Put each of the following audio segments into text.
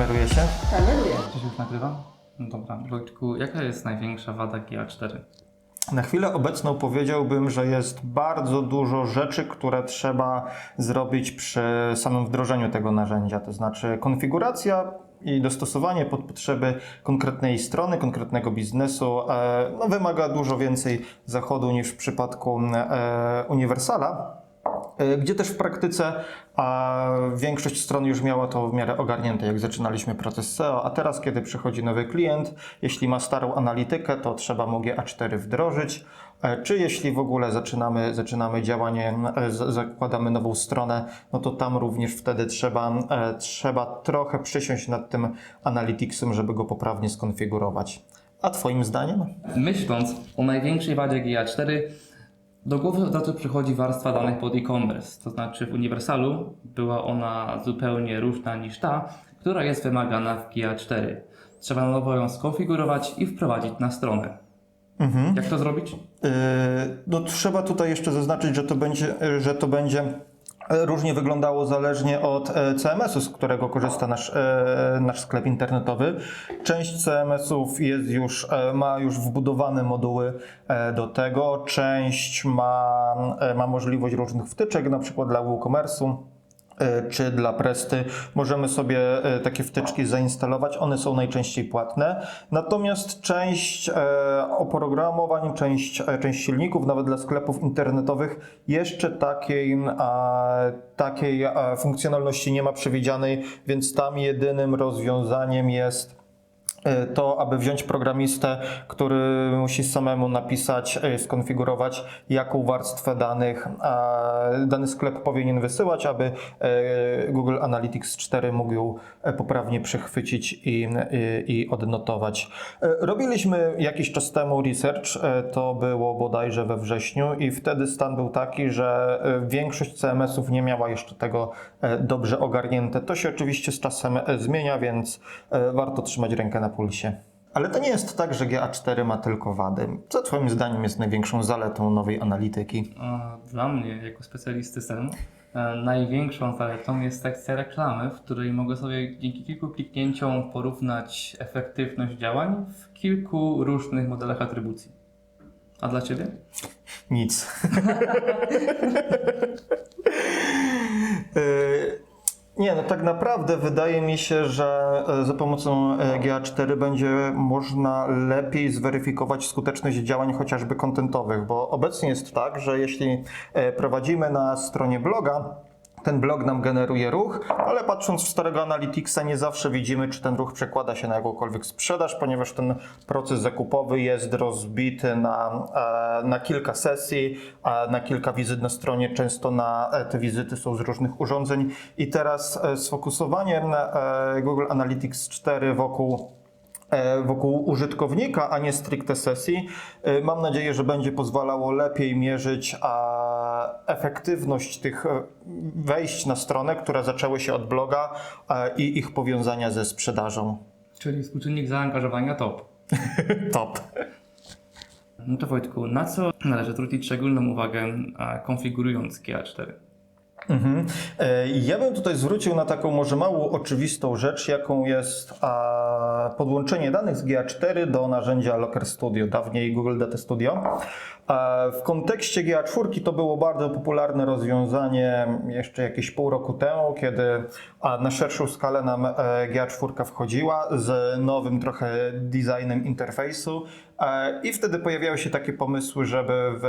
Kameruje się? Kameruję. Czy się już nagrywa? No dobra. Wojtku, jaka jest największa wada GA4? Na chwilę obecną powiedziałbym, że jest bardzo dużo rzeczy, które trzeba zrobić przy samym wdrożeniu tego narzędzia. To znaczy konfiguracja i dostosowanie pod potrzeby konkretnej strony, konkretnego biznesu e, no, wymaga dużo więcej zachodu niż w przypadku e, Uniwersala. E, Gdzie też w praktyce a większość stron już miała to w miarę ogarnięte, jak zaczynaliśmy proces SEO, a teraz, kiedy przychodzi nowy klient, jeśli ma starą analitykę, to trzeba mu GA4 wdrożyć, E, czy jeśli w ogóle zaczynamy, zaczynamy działanie, e, zakładamy nową stronę, no to tam również wtedy trzeba, trzeba trochę przysiąść nad tym Analyticsem, żeby go poprawnie skonfigurować. A Twoim zdaniem? Myśląc o największej wadzie GA4, do głowy od razu przychodzi warstwa danych pod e-commerce. To znaczy w Uniwersalu była ona zupełnie różna niż ta, która jest wymagana w GA4. Trzeba na nowo ją skonfigurować i wprowadzić na stronę. Jak to zrobić? Yy, No, trzeba tutaj jeszcze zaznaczyć, że to będzie, że to będzie różnie wyglądało zależnie od e, CMS-u, z którego korzysta nasz, e, nasz sklep internetowy. Część CMS-ów jest już, e, ma już wbudowane moduły do tego, część ma, ma możliwość różnych wtyczek, na przykład dla WooCommerce'u czy dla Presty możemy sobie e, takie wtyczki zainstalować. One są najczęściej płatne. Natomiast część e, oprogramowań, część, e, część silników, nawet dla sklepów internetowych, jeszcze takiej, takiej e, funkcjonalności nie ma przewidzianej, więc tam jedynym rozwiązaniem jest e, to, aby wziąć programistę, który musi samemu napisać, e, skonfigurować, jaką warstwę danych dany sklep powinien wysyłać, aby e, Google Analytics 4 mógł ją e, poprawnie przechwycić i, i, i odnotować. E, Robiliśmy jakiś czas temu research, e, to było bodajże we wrześniu i wtedy stan był taki, że e, większość CMS-ów nie miała jeszcze tego e, dobrze ogarnięte. To się oczywiście z czasem e, zmienia, więc e, warto trzymać rękę na pulsie. Ale to nie jest tak, że GA4 ma tylko wady. Co Twoim zdaniem jest największą zaletą nowej analityki? Dla mnie, jako specjalisty SEM, e, największą zaletą jest sekcja reklamy, w której mogę sobie dzięki kilku kliknięciom porównać efektywność działań w kilku różnych modelach atrybucji. A dla Ciebie? Nic. Nie, no tak naprawdę wydaje mi się, że e, za pomocą e, GA4 będzie można lepiej zweryfikować skuteczność działań chociażby kontentowych, bo obecnie jest tak, że jeśli e, prowadzimy na stronie bloga, ten blog nam generuje ruch, ale patrząc w starego Analyticsa nie zawsze widzimy, czy ten ruch przekłada się na jakąkolwiek sprzedaż, ponieważ ten proces zakupowy jest rozbity na, e, na kilka sesji, na kilka wizyt na stronie, często na e, te wizyty są z różnych urządzeń i teraz e, sfokusowanie Google Analytics 4 wokół wokół użytkownika, a nie stricte sesji. Mam nadzieję, że będzie pozwalało lepiej mierzyć a, efektywność tych e, wejść na stronę, które zaczęły się od bloga e, i ich powiązania ze sprzedażą. Czyli współczynnik zaangażowania top. Top. No to Wojtku, na co należy zwrócić szczególną uwagę a, konfigurując GA4? Mhm. E, Ja bym tutaj zwrócił na taką może mało oczywistą rzecz, jaką jest podłączenie danych z GA4 do narzędzia Locker Studio, dawniej Google Data Studio. W kontekście GA4 to było bardzo popularne rozwiązanie jeszcze jakieś pół roku temu, kiedy na szerszą skalę nam e, GA4 wchodziła z nowym trochę designem interfejsu e, i wtedy pojawiały się takie pomysły, żeby w,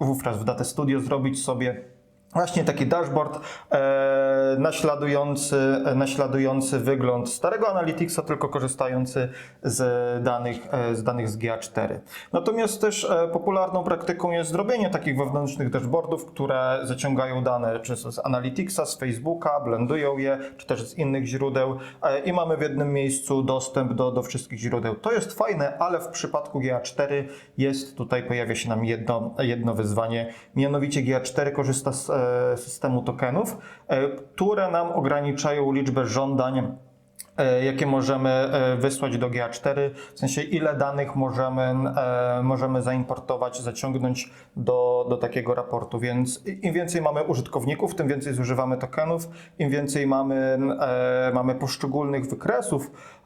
wówczas w Data Studio zrobić sobie Właśnie taki dashboard e, naśladujący, e, naśladujący wygląd starego Analyticsa, tylko korzystający z danych, e, z danych z GA4. Natomiast też e, popularną praktyką jest zrobienie takich wewnętrznych dashboardów, które zaciągają dane czy z Analyticsa, z Facebooka, blendują je, czy też z innych źródeł e, i mamy w jednym miejscu dostęp do, do wszystkich źródeł. To jest fajne, ale w przypadku GA4 jest tutaj, pojawia się nam jedno, jedno wyzwanie, mianowicie GA4 korzysta z e, systemu tokenów, e, które nam ograniczają liczbę żądań e, jakie możemy e, wysłać do GA4, w sensie ile danych możemy, e, możemy zaimportować, zaciągnąć do, do takiego raportu, więc im więcej mamy użytkowników, tym więcej zużywamy tokenów, im więcej mamy, e, mamy poszczególnych wykresów e,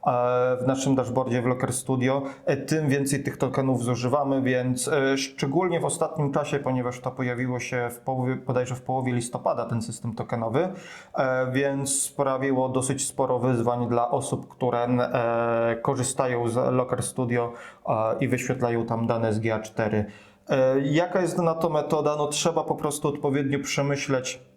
w naszym dashboardzie w Locker Studio, e, tym więcej tych tokenów zużywamy, więc e, szczególnie w ostatnim czasie, ponieważ to pojawiło się w połowie, bodajże w połowie listopada ten system tokenowy, e, więc sprawiło dosyć sporo wyzwań dla osób, które e, korzystają z Locker Studio e, i wyświetlają tam dane z GA4. E, Jaka jest na to metoda? No trzeba po prostu odpowiednio przemyśleć, E,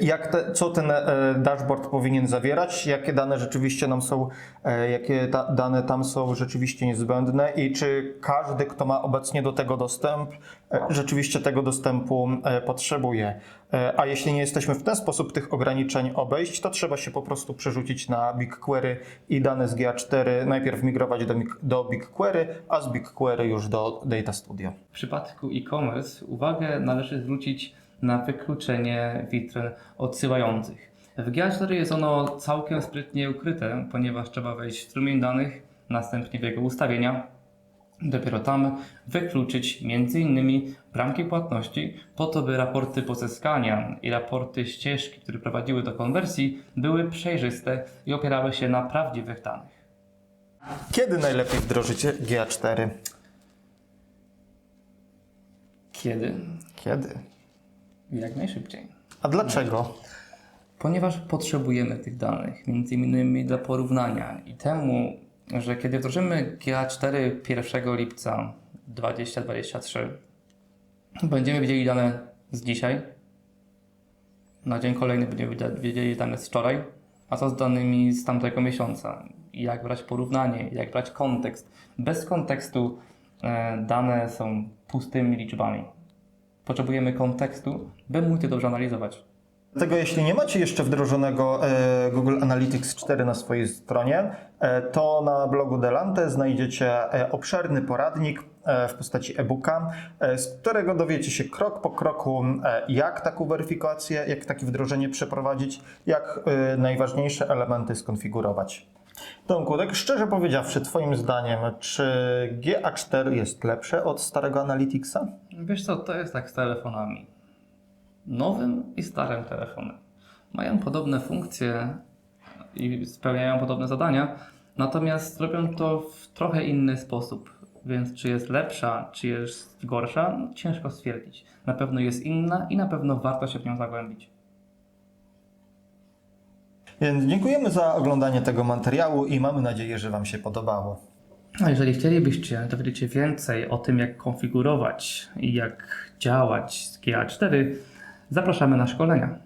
jak te, co ten e, dashboard powinien zawierać, jakie dane rzeczywiście nam są, e, jakie ta, dane tam są rzeczywiście niezbędne i czy każdy, kto ma obecnie do tego dostęp, e, rzeczywiście tego dostępu e, potrzebuje. E, A jeśli nie jesteśmy w ten sposób tych ograniczeń obejść, to trzeba się po prostu przerzucić na BigQuery i dane z GA4 najpierw migrować do, do BigQuery, a z BigQuery już do Data Studio. W przypadku e-commerce uwagę należy zwrócić na wykluczenie witryn odsyłających. W GA4 jest ono całkiem sprytnie ukryte, ponieważ trzeba wejść w strumień danych, następnie w jego ustawienia, dopiero tam wykluczyć m.in. bramki płatności, po to by raporty pozyskania i raporty ścieżki, które prowadziły do konwersji, były przejrzyste i opierały się na prawdziwych danych. Kiedy najlepiej wdrożyć GA4? Kiedy? Kiedy? Jak najszybciej. A dlaczego? Ponieważ potrzebujemy tych danych, między innymi dla porównania i temu, że kiedy wdrożymy GA4 1 lipca 2023, będziemy wiedzieli dane z dzisiaj, na dzień kolejny będziemy wiedzieli dane z wczoraj, a co z danymi z tamtego miesiąca? Jak brać porównanie, jak brać kontekst. Bez kontekstu e, dane są pustymi liczbami. Potrzebujemy kontekstu, by móc je dobrze analizować. Dlatego jeśli nie macie jeszcze wdrożonego e, Google Analytics 4 na swojej stronie, e, to na blogu Delante znajdziecie e, obszerny poradnik w postaci e-booka, z którego dowiecie się krok po kroku, jak taką weryfikację, jak takie wdrożenie przeprowadzić, jak najważniejsze elementy skonfigurować. Tomku, tak szczerze powiedziawszy, Twoim zdaniem, czy GA4 jest lepsze od starego Analyticsa? Wiesz co, to jest tak z telefonami. Nowym i starym telefonem. Mają podobne funkcje i spełniają podobne zadania, natomiast robią to w trochę inny sposób. Więc czy jest lepsza, czy jest gorsza, no, ciężko stwierdzić. Na pewno jest inna i na pewno warto się w nią zagłębić. Więc dziękujemy za oglądanie tego materiału i mamy nadzieję, że Wam się podobało. A jeżeli chcielibyście dowiedzieć się więcej o tym, jak konfigurować i jak działać z GA4, zapraszamy na szkolenia.